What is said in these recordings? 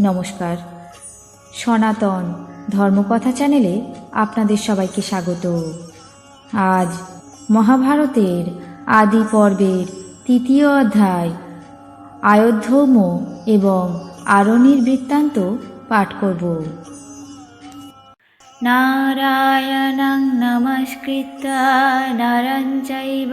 নমস্কার। সনাতন ধর্মকথা চ্যানেলে আপনাদের সবাইকে স্বাগত। আজ মহাভারতের আদি পর্বের তৃতীয় অধ্যায় আয়োধ্যৌম এবং আরণির বৃত্তান্ত পাঠ করব। নারায়ণং নমস্কৃত্য নরং চৈব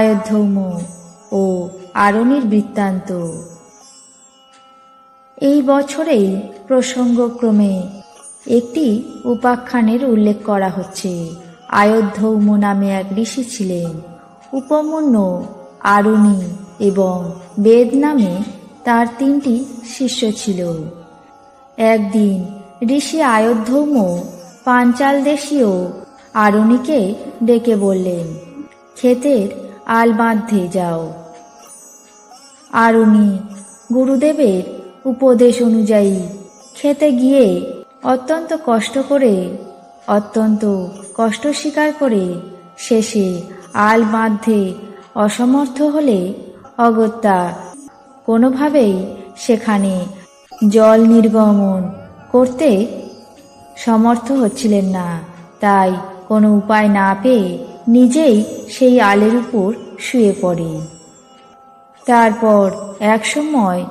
আয়োধ্যৌম ও আরণির বৃত্তান্ত। এই বছরেই প্রসঙ্গক্রমে একটি উপাখ্যানের উল্লেখ করা হচ্ছে। আয়োধ্যৌম নামে এক ঋষি ছিলেন। উপমন্য, আরণি এবং বেদ নামে তার তিনটি শিষ্য ছিল। একদিন ঋষি আয়োধ্যৌম পাঞ্চাল দেশীয় আরণিকে ডেকে বললেন, ক্ষেতের আল বাঁধতে যাও। আর উনি গুরুদেবের উপদেশ অনুযায়ী খেতে গিয়ে অত্যন্ত কষ্ট করে, অত্যন্ত কষ্ট স্বীকার করে শেষে আল বাঁধতে অসমর্থ হলে অগত্যা কোনোভাবেই সেখানে জল নির্গমন করতে সমর্থ হচ্ছিলেন না। তাই কোনো উপায় না পেয়ে নিজেই সেই আলের উপর শুয়ে পড়ে। তারপর একসময়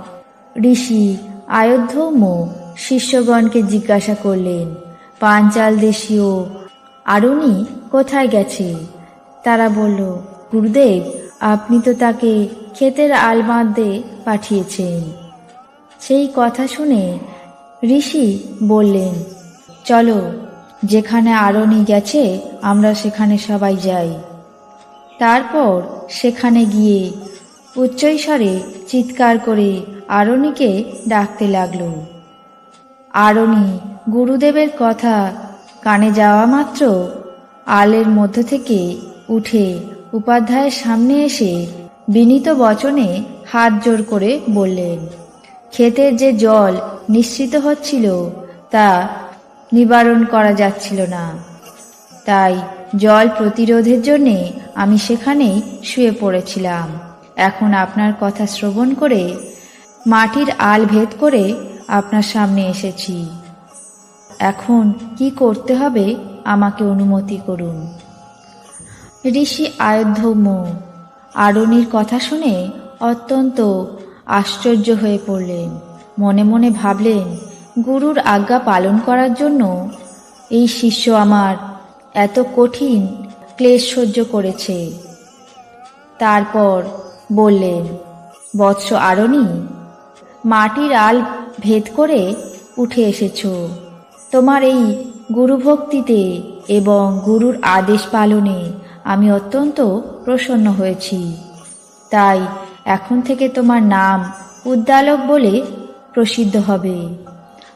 ঋষি আয়োধ্যৌম শিষ্যগণকে জিজ্ঞাসা করলেন, পাঞ্চাল দেশীয় আরণি কোথায় গেছে? তারা বলল, গুরুদেব, আপনি তো তাকে ক্ষেতের আল বাঁধতে পাঠিয়েছেন। সেই কথা শুনে ঋষি বললেন, চলো যেখানে আরণি গেছে, আমরা সেখানে সবাই যাই। তারপর সেখানে গিয়ে উচ্চৈস্বরে চিৎকার করে আরণিকে ডাকতে লাগল। আরণি, গুরুদেবের কথা কানে যাওয়া মাত্র আলের মধ্য থেকে উঠে উপাধ্যায়ের সামনে এসে বিনীত বচনে হাত জোর করে বললেন, ক্ষেতের যে জল নিশ্চিত হচ্ছিল, তা নিবারণ করা যাচ্ছিল না। তাই জল প্রতিরোধের জন্যে আমি সেখানেই শুয়ে পড়েছিলাম। এখন আপনার কথা শ্রবণ করে, মাটির আল ভেদ করে আপনার সামনে এসেছি। এখন কি করতে হবে আমাকে অনুমতি করুন। ঋষি আয়োধ্যৌম আরণির কথা শুনে অত্যন্ত আশ্চর্য হয়ে পড়লেন। মনে মনে ভাবলেন গুরুর আজ্ঞা পালন করার জন্য এই শিষ্য আমার এত কঠিন ক্লেশ সহ্য করেছে। তারপর বললেন, বৎস আরণি, মাটির আল ভেদ করে উঠে এসেছ। তোমার এই গুরুভক্তিতে এবং গুরুর আদেশ পালনে আমি অত্যন্ত প্রসন্ন হয়েছি। তাই এখন থেকে তোমার নাম উদ্দালক বলে প্রসিদ্ধ হবে।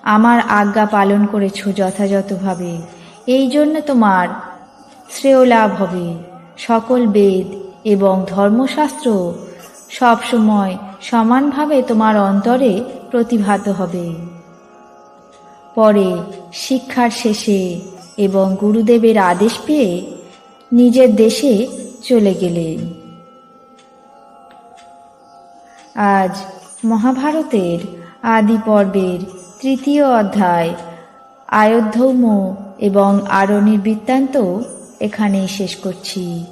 আমার আজ্ঞা পালন করেছ যথাযথভাবে। এই জন্য তোমার শ্রেয় লাভ হবে। সকল বেদ এবং ধর্মশাস্ত্র সবসময় সমানভাবে তোমার অন্তরে প্রতিভাত হবে। পরে শিক্ষার শেষে এবং গুরুদেবের আদেশ পেয়ে নিজের দেশে চলে গেলেন আজ মহাভারতের আদি পর্বের তৃতীয় অধ্যায় আয়োধ্যৌম এবং আরণির বৃত্তান্ত এখানেই শেষ করছি।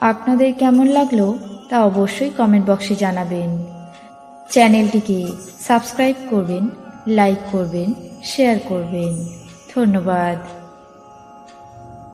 আপনাদের কেমন লাগল তা অবশ্যই কমেন্ট বক্সে জানাবেন। চ্যানেলটিকে সাবস্ক্রাইব করবেন লাইক করবেন শেয়ার করবেন। ধন্যবাদ।